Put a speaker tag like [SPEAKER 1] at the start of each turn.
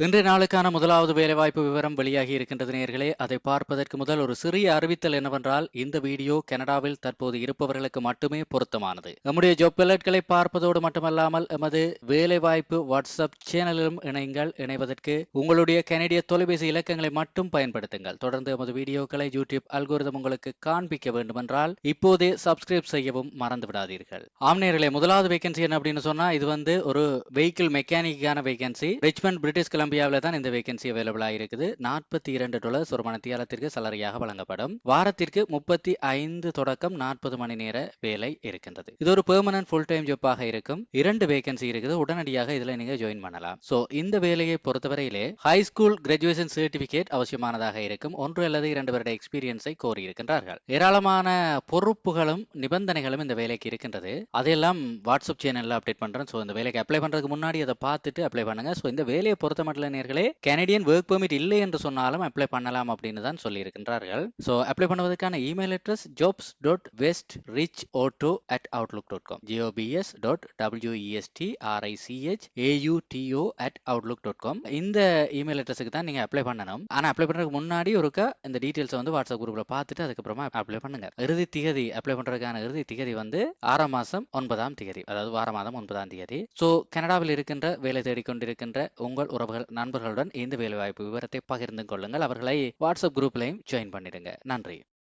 [SPEAKER 1] இன்றைய நாளுக்கான முதலாவது வேலைவாய்ப்பு விவரம் வெளியாகி இருக்கின்றது நேர்களே. அதை பார்ப்பதற்கு முதல் ஒரு சிறிய அறிவித்தல் என்னவென்றால் இந்த வீடியோ கனடாவில் தற்போது இருப்பவர்களுக்கு மட்டுமே பொருத்தமானது. நம்முடைய ஜாப் அலர்ட்களை பார்ப்பதோடு மட்டுமல்லாமல் எமது வேலைவாய்ப்பு வாட்ஸ்அப் சேனலிலும் இணைங்கள் இணைவதற்கு உங்களுடைய கனடிய தொலைபேசி இலக்கங்களை மட்டும் பயன்படுத்துங்கள். தொடர்ந்து எமது வீடியோக்களை யூடியூப் அல்கோரிதம் உங்களுக்கு காண்பிக்க வேண்டுமென்றால் இப்போதே சப்ஸ்கிரைப் செய்யவும் மறந்து விடாதீர்கள் ஆம் நேர்களே முதலாவது வேகன்சி என்ன அப்படின்னு சொன்னா இது வந்து ஒரு வெஹிக்கிள் மெக்கானிக்கான வேகன்சி ரிச்மண்ட் பிரிட்டிஷ் கொலம்பியாவில் தான் இந்த வேகன்சி அவைலபிளாக இருக்குது நாற்பத்தி இரண்டு டாலர் ஒரு மணித்தியாலத்திற்கு சலரியாக வழங்கப்படும். வாரத்திற்கு முப்பத்தி ஐந்து தொடக்கம் நாற்பது மணி நேர வேலை இருக்கின்றது. இது ஒரு பெர்மனன்ட் ஃபுல் டைம் ஜாப்பாக இருக்கும். இரண்டு வேகன்சி இருக்குது. உடனடியாக இதுல நீங்க ஜாயின் பண்ணலாம். சோ இந்த வேலையை பொறுத்தவரையிலே ஹை ஸ்கூல் கிராஜுவேஷன் சர்டிபிகேட் அவசியமானதாக இருக்கும். ஒன்று அல்லது இரண்டு வருட எக்ஸ்பீரியன்ஸை கோரி இருக்கின்றார்கள் ஏராளமான பொறுப்புகளும் நிபந்தனைகளும் இந்த வேலைக்கு இருக்கின்றது. அதையெல்லாம் வாட்ஸ்அப் சேனல்ல அப்டேட் பண்றேன். ஸோ இந்த வேலைக்கு அப்ளை பண்றதுக்கு முன்னாடி அதை பார்த்துட்டு அப்ளை பண்ணுங்க. ஸோ இந்த வேலையை பொறுத்த மட்டும் நேர்களே. கனடியன் ஒர்க் பெர்மிட் இல்லை என்று சொன்னாலும் அப்ளை பண்ணலாம் அப்படின்னு தான் சொல்லியிருக்கின்றார்கள். So apply பண்ணுவதற்கான email address jobs dot west rich auto at outlook dot com G O B S dot W E S T R I C H A U T O at outlook dot com இந்த email அட்ரஸுக்கு தான் நீங்கள் apply பண்ணணும். ஆனால் apply பண்ணுறதுக்கு முன்னாடி ஒருக்கா இந்த டீட்டெயில்ஸை வந்து வாட்ஸ்அப் குரூப்பில் பார்த்துட்டு அதுக்கப்புறமா அப்ளை பண்ணுங்க. இறுதி திகதி அப்ளை பண்ணுறதுக்கான இறுதி திகதி வந்து ஆறாம் மாதம் ஒன்பதாம் திகதி அதாவது வார மாதம் ஒன்பதாம் திகதி. ஸோ கனடாவில் இருக்கின்ற வேலை தேடிக்கொண்டிருக்கின்ற உங்கள் உறவுகள் நண்பர்களுடன் இந்த வேலைவாய்ப்பு விவரத்தை பகிர்ந்து கொள்ளுங்கள். அவர்களை வாட்ஸ்அப் குரூப்லையும் ஜாயின் பண்ணிடுங்க. நன்றி.